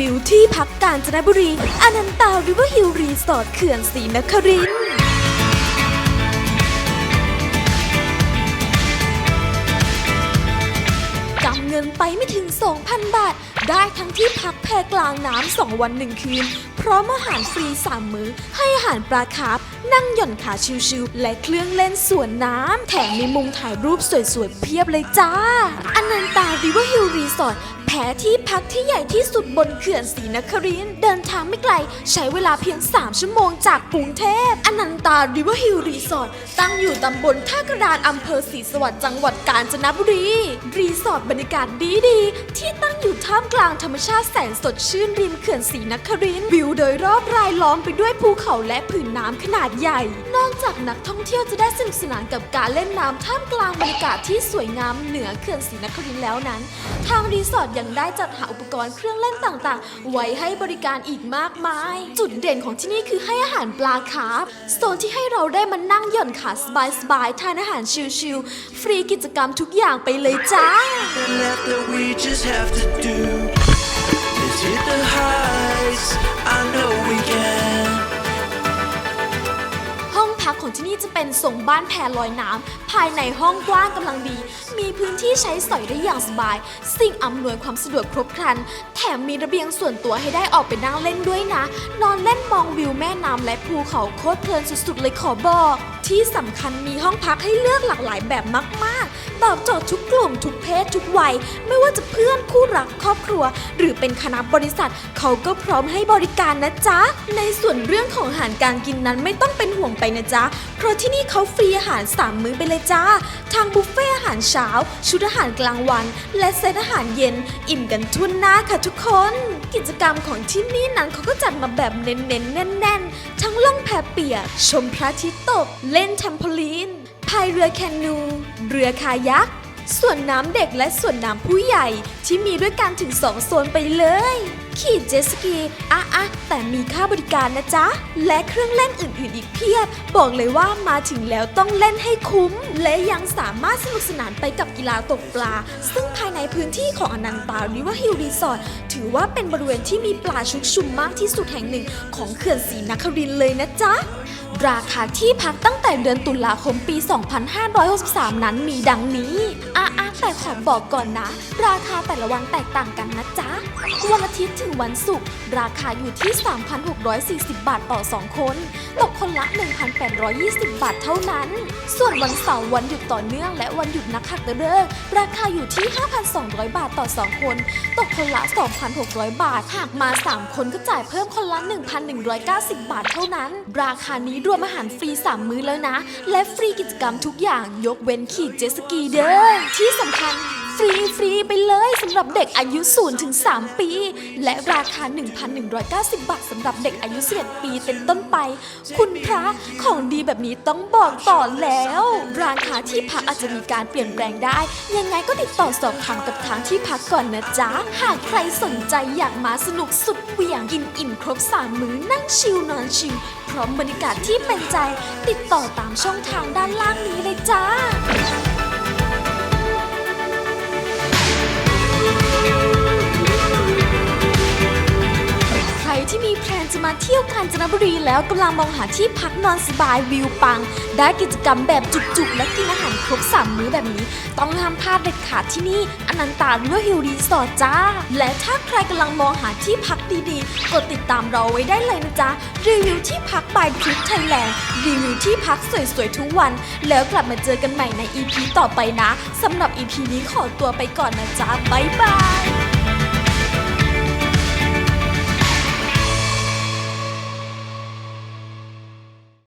วิวที่พักกาญจนบุรี อนันตาริเวอร์ฮิลรีสอร์ทเขื่อนศรีนครินทร์กำเงินไปไม่ถึง 2,000 บาท ได้ทั้งที่พักแพกลางน้ำ2วัน1คืน พร้อมอาหารฟรี3มื้อ ให้อาหารปลาคาร์ฟนั่งหย่อนขาชิวๆ และเครื่องเล่นสวนน้ำ แถมมีมุมถ่ายรูปสวยๆ เพียบเลยจ้า อนันตาริเวอร์ฮิลรีสอร์ท แพ้ที่พักที่ใหญ่ที่สุดบนเขื่อนศรีนครินเดินทางไม่ไกล ใช้เวลาเพียง 3 ชั่วโมงจากกรุงเทพอนันตาริเวอร์ฮิลรีสอร์ทตั้งอยู่ตำบลท่ากระดานอำเภอศรีสวัสดิ์จังหวัดกาญจนบุรี รีสอร์ทบรรยากาศดีๆที่ตั้งอยู่ท่ามกลางธรรมชาติแสนสดชื่นริมเขื่อนศรีนครินวิวโดยรอบรายล้อมไปด้วยภูเขาและผืนน้ำขนาดใหญ่ นอกจากนักท่องเที่ยวจะได้สนุกสนานกับการเล่นน้ำท่ามกลางบรรยากาศที่สวยงามเหนือเขื่อนศรีนครินแล้วนั้น ทางรีสอร์ทยังได้จัดหาอุปกรณ์เครื่องเล่นต่างๆ ไว้ให้บริการอีกมากมาย จุดเด่นของที่นี่คือให้อาหารปลาคาร์ฟโซนที่ให้เราได้มานั่งหย่อนขาสบายๆทานอาหารชิลๆฟรีกิจกรรมทุกอย่างไปเลยจ้า The left that we just have to do ที่นี่จะเป็นทรงบ้านแพลอยน้ำภายในห้องกว้างกำลังดี มีพื้นที่ใช้สอยได้อย่างสบาย สิ่งอำนวยความสะดวกครบครัน แถมมีระเบียงส่วนตัวให้ได้ออกไปนั่งเล่นด้วยนะ นอนเล่นมองวิวแม่น้ำและภูเขาโคตรเพลินสุดๆเลยขอบอก ที่สำคัญมีห้องพักให้เลือกหลากหลายแบบมาก ตอบโจทย์ทุกกลุ่มทุกเพศทุกวัย ไม่ว่าจะเพื่อนคู่รักครอบครัว หรือเป็นคณะบริษัท เขาก็พร้อมให้บริการนะจ๊ะ ในส่วนเรื่องของอาหารการกินนั้นไม่ต้องเป็นห่วงไปนะจ๊ะ เพราะที่นี่เขาฟรีอาหาร 3 มื้อไปเลยจ้า ทางบุฟเฟ่อาหารเช้า ชุดอาหารกลางวัน และเซตอาหารเย็น อิ่มกันทุ่นหน้าค่ะทุกคน กิจกรรมของที่นี่นั้นเขาก็จัดมาแบบเน้นๆแน่น ๆ ทั้งล่องแพเปียกชมพระอาทิตย์ตก เล่นแทมโพลีน พายเรือแคนู เรือคายักส่วนน้ำเด็กและส่วนน้ำผู้ใหญ่ที่มีด้วยกันถึง2โซนไปเลย ขี่เจ็ตสกีอะอะแต่มีค่าบริการนะจ๊ะ และเครื่องเล่นอื่นๆอีกเพียบ บอกเลยว่ามาถึงแล้วต้องเล่นให้คุ้ม และยังสามารถสนุกสนานไปกับกีฬาตกปลา ซึ่งภายในพื้นที่ของอนันตาริวอร์ฮิลรีสอร์ทถือว่าเป็นบริเวณที่มีปลาชุกชุมมากที่สุดแห่งหนึ่งของเขื่อนศรีนครินเลยนะจ๊ะ ราคาที่พักตั้งแต่เดือนตุลาคมปี 2563 นั้นมีดังนี้อะอะแต่ขอบอกก่อนนะ ราคาแต่ละวันแตกต่างกันนะจ๊ะ วันอาทิตย์ถึงวันศุกร์ราคาอยู่ที่ 3,640 บาทต่อ 2 คน ตกคนละ 1,820 บาทเท่านั้น ส่วนวันเสาร์วันหยุดต่อเนื่องและวันหยุดนักขัตฤกษ์ราคาอยู่ที่ 5,200 บาทต่อ 2 คน ตกคนละ 2,600 บาท หากมา 3 คนก็จ่ายเพิ่มคนละ 1,190 บาทเท่านั้น ราคานี้รวมอาหารฟรี 3 มื้อแล้วนะ และฟรีกิจกรรมทุกอย่างยกเว้นขี่เจ็ตสกีเด้อที่สำคัญ รีฟรีไปเลยสำหรับเด็กอายุ0ถึง3ปี และราคา 1,190 บาทสำหรับเด็กอายุ11ปีเป็นต้นไป คุณพระของดีแบบนี้ต้องบอกต่อแล้ว ราคาที่พักอาจจะมีการเปลี่ยนแปลงได้ ยังไงก็ติดต่อสอบถามกับทางที่พักก่อนนะจ๊ะ หากใครสนใจอยากมาสนุกสุดเหวี่ยงกินอิ่มครบ3มื้อนั่งชิลนอนชิลพร้อมบรรยากาศที่เป็นใจ ติดต่อตามช่องทางด้านล่างนี้เลยจ้า ที่มีแพลนจะมาเที่ยวกาญจนบุรีแล้วกำลังมองหาที่พักนอนสบายวิวปัง ได้กิจกรรมแบบจุกๆ และกินอาหารครบ3มื้อแบบนี้ ต้องห้ามพลาดเด็ดขาดที่นี่อนันตาริเวอฮิลรีสอร์ทจ้า และถ้าใครกำลังมองหาที่พักดีๆ กดติดตามเราไว้ได้เลยนะจ๊ะ รีวิวที่พักบายทริปไทยแลนด์รีวิวที่พักสวยๆทุกวัน แล้วกลับมาเจอกันใหม่ใน EP ต่อไปนะสำหรับ EP นี้ขอตัวไปก่อนนะจ๊ะบ๊ายบาย